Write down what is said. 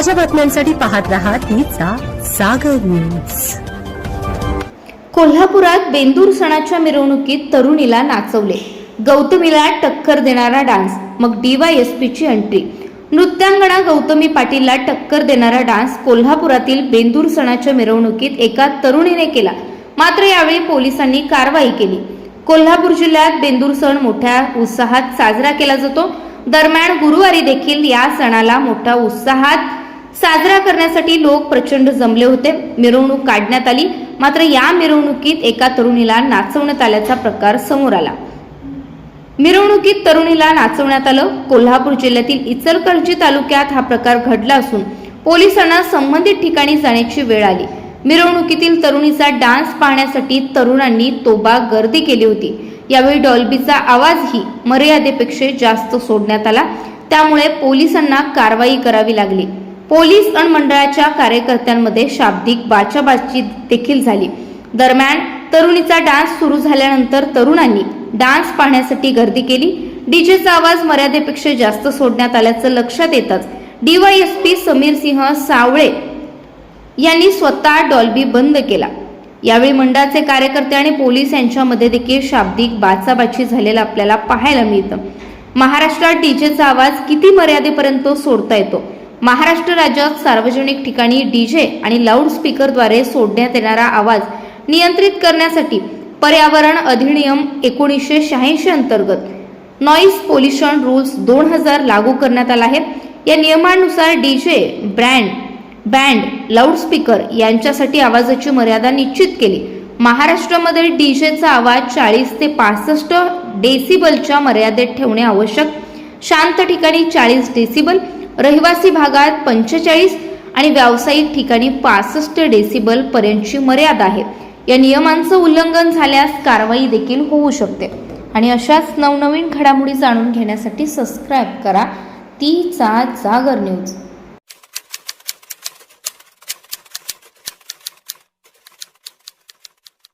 ताज्या बातम्यांसाठी पाहत राहा तीचा सागर न्यूज कोल्हापुरात बेंदूर सणाच्या मिरवणुकीत तरुणीला नाचवले. गौतमीला टक्कर देणारा डान्स मग डीवायएसपीची एंट्री नृत्यांगणा गौतमी पाटीलला टक्कर देणारा डान्स कोल्हापुरातील बेंदूर सणाच्या मिरवणुकीत एका तरुणीने केला. मात्र यावेळी पोलिसांनी कारवाई केली. कोल्हापूर जिल्ह्यात बेंदूर सण मोठ्या उत्साहात साजरा केला जातो. दरम्यान गुरुवारी देखील या सणाला मोठ्या उत्साहात साजरा करण्यासाठी लोक प्रचंड जमले होते. मिरवणूक काढण्यात आली. मात्र या मिरवणुकीत एका तरुणीला नाचवण्यात आल्याचा प्रकार समोर आला. मिरवणुकीत तरुणीला नाचवण्यात आलं. कोल्हापूर जिल्ह्यातील इचलकरंजी तालुक्यात हा प्रकार घडला असून पोलिसांना संबंधित ठिकाणी जाण्याची वेळ आली. मिरवणुकीतील तरुणीचा डान्स पाहण्यासाठी तरुणांनी तोबा गर्दी केली होती. यावेळी डॉल्बीचा आवाजही मर्यादेपेक्षा जास्त सोडण्यात आला. त्यामुळे पोलिसांना कारवाई करावी लागली. पोलीस आणि मंडळाच्या कार्यकर्त्यांमध्ये शाब्दिक बाचाबाची देखील झाली. दरम्यान तरुणीचा डान्स सुरू झाल्यानंतर तरुणांनी डान्स पाहण्यासाठी गर्दी केली. डीजेचा आवाज मर्यादेपेक्षा जास्त सोडण्यात आल्याचं लक्षात येताच डीवायएसपी समीर सिंह सावळे यांनी स्वतः डॉल्बी बंद केला. यावेळी मंडळाचे कार्यकर्ते आणि पोलीस यांच्यामध्ये देखील शाब्दिक बाचाबाची झालेला आपल्याला पाहायला मिळतं. महाराष्ट्रात डीजेचा आवाज किती मर्यादेपर्यंत सोडता येतो? महाराष्ट्र राज्यात सार्वजनिक ठिकाणी डीजे आणि लाऊडस्पीकरद्वारे सोडण्यात येणारा आवाज नियंत्रित करण्यासाठी पर्यावरण अधिनियम एकोणीसशे शहाऐंशी अंतर्गत नॉईस पोल्युशन रूल्स दोन हजार लागू करण्यात आला आहे. या नियमानुसार डीजे ब्रँड बँड लाऊडस्पीकर यांच्यासाठी आवाजाची मर्यादा निश्चित केली. महाराष्ट्रामध्ये डीजेचा आवाज चाळीस ते पासष्ट डेसिबलच्या मर्यादेत ठेवणे आवश्यक. शांत ठिकाणी चाळीस डेसिबल रहिवासी भागात पंचेचाळीस आणि व्यावसायिक ठिकाणी पासष्ट डेसिबल पर्यंतची मर्यादा आहे. या नियमांचं उल्लंघन झाल्यास कारवाई देखील होऊ शकते. आणि अशाच नवनवीन घडामोडी जाणून घेण्यासाठी सबस्क्राईब करा. तीचा जागर न्यूज